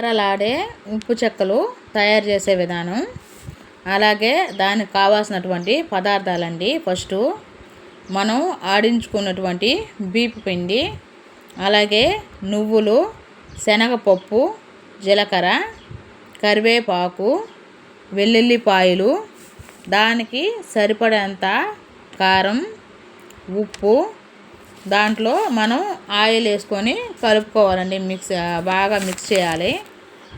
కరలాడే ఉప్పు చెక్కలు తయారు చేసే విధానం. అలాగే దానికి కావాల్సినటువంటి పదార్థాలండి. ఫస్ట్ మనం ఆడించుకున్నటువంటి బీపు పిండి అలాగే నువ్వులు శనగపప్పు జీలకర్ర కరివేపాకు వెల్లుల్లిపాయలు దానికి సరిపడేంత కారం ఉప్పు దాంట్లో మనం ఆయిల్ వేసుకొని కలుపుకోవాలండి. మిక్స్ బాగా మిక్స్ చేయాలి.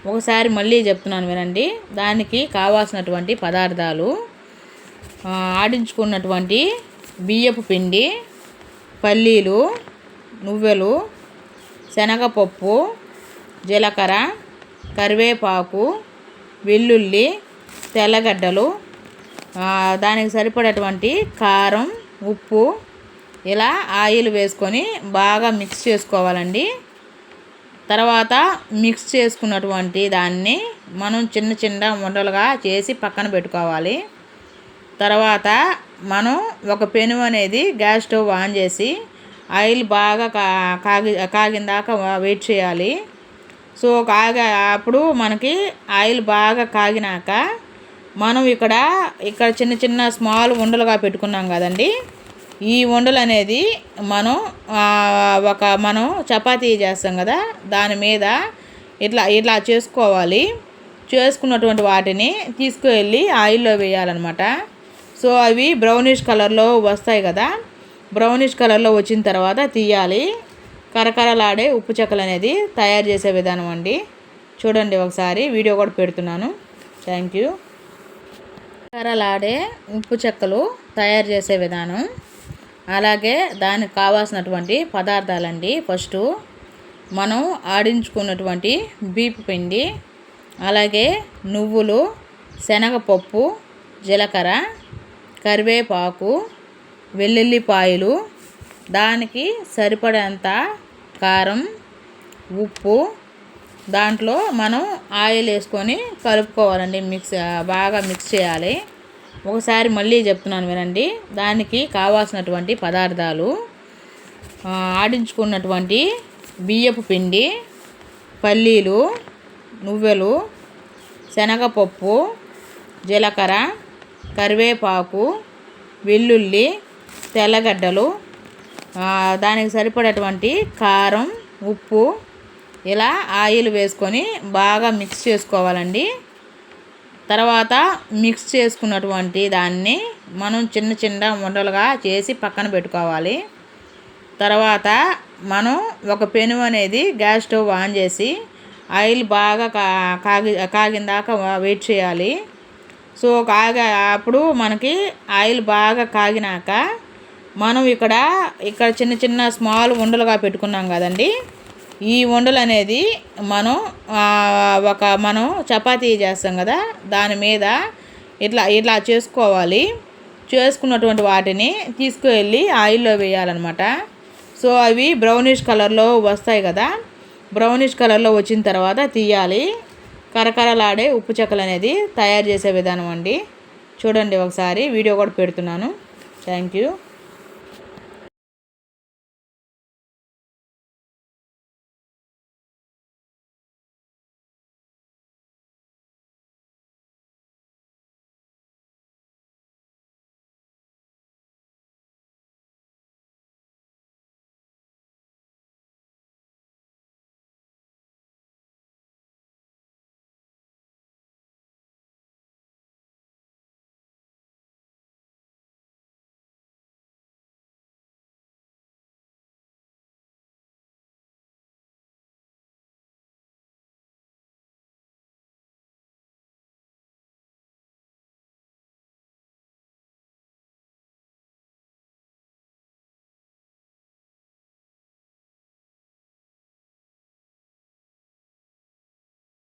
ఒకసారి మళ్ళీ చెప్తున్నాను వినండి. దానికి కావాల్సినటువంటి పదార్థాలు ఆడించుకున్నటువంటి బియ్యపు పిండి పల్లీలు నువ్వెలు శనగపప్పు జీలకర్ర కరివేపాకు వెల్లుల్లి తెల్లగడ్డలు దానికి సరిపడేటువంటి కారం ఉప్పు ఇలా ఆయిల్ వేసుకొని బాగా మిక్స్ చేసుకోవాలండి. తర్వాత మిక్స్ చేసుకున్నటువంటి దాన్ని మనం చిన్న చిన్న ఉండలుగా చేసి పక్కన పెట్టుకోవాలి. తర్వాత మనం ఒక పెను అనేది గ్యాస్ స్టవ్ ఆన్ చేసి ఆయిల్ బాగా కాగి కాగిన దాకా వెయిట్ చేయాలి. సో కాగా అప్పుడు మనకి ఆయిల్ బాగా కాగినాక మనం ఇక్కడ ఇక్కడ చిన్న చిన్న స్మాల్ ఉండలుగా పెట్టుకున్నాం కదండి. ఈ వండలు అనేది మనం ఒక మనం చపాతీ చేస్తాం కదా దాని మీద ఇట్లా ఇట్లా చేసుకోవాలి. చేసుకున్నటువంటి వాటిని తీసుకువెళ్ళి ఆయిల్లో వేయాలన్నమాట. సో అవి బ్రౌనిష్ కలర్లో వస్తాయి కదా బ్రౌనిష్ కలర్లో వచ్చిన తర్వాత తీయాలి. కరకరలాడే ఉప్పు చెక్కలు అనేది తయారు చేసే విధానం అండి. చూడండి ఒకసారి వీడియో కూడా పెడుతున్నాను. Thank you. కరలాడే ఉప్పు చెక్కలు తయారు చేసే విధానం. అలాగే దానికి కావాల్సినటువంటి పదార్థాలండి. ఫస్ట్ మనం ఆడించుకున్నటువంటి బీపు పిండి అలాగే నువ్వులు శనగపప్పు జీలకర్ర కరివేపాకు వెల్లుల్లిపాయలు దానికి సరిపడేంత కారం ఉప్పు దాంట్లో మనం ఆయిల్ వేసుకొని కలుపుకోవాలండి. మిక్స్ బాగా మిక్స్ చేయాలి. ఒకసారి మళ్ళీ చెప్తున్నాను వినండి. దానికి కావాల్సినటువంటి పదార్థాలు ఆడించుకున్నటువంటి బియ్యపు పిండి పల్లీలు నువ్వెలు శనగపప్పు జీలకర్ర కరివేపాకు వెల్లుల్లి తెల్లగడ్డలు దానికి సరిపడేటువంటి కారం ఉప్పు ఇలా ఆయిల్ వేసుకొని బాగా మిక్స్ చేసుకోవాలండి. తర్వాత మిక్స్ చేసుకున్నటువంటి దాన్ని మనం చిన్న చిన్న ఉండలుగా చేసి పక్కన పెట్టుకోవాలి. తర్వాత మనం ఒక పెను అనేది గ్యాస్ స్టవ్ ఆన్ చేసి ఆయిల్ బాగా కాగి కాగిన దాకా వెయిట్ చేయాలి. సో కాగా అప్పుడు మనకి ఆయిల్ బాగా కాగినాక మనం ఇక్కడ ఇక్కడ చిన్న చిన్న స్మాల్ ఉండలుగా పెట్టుకున్నాం కదండి. ఈ వండలు అనేది మనం ఒక మనం చపాతీ చేస్తాం కదా దాని మీద ఇట్లా ఇట్లా చేసుకోవాలి. చేసుకున్నటువంటి వాటిని తీసుకువెళ్ళి ఆయిల్లో వేయాలన్నమాట. సో అవి బ్రౌనిష్ కలర్లో వస్తాయి కదా బ్రౌనిష్ కలర్లో వచ్చిన తర్వాత తీయాలి. కరకరలాడే ఉప్పు చెక్కలు అనేది తయారు చేసే విధానం అండి. చూడండి ఒకసారి వీడియో కూడా పెడుతున్నాను. Thank you.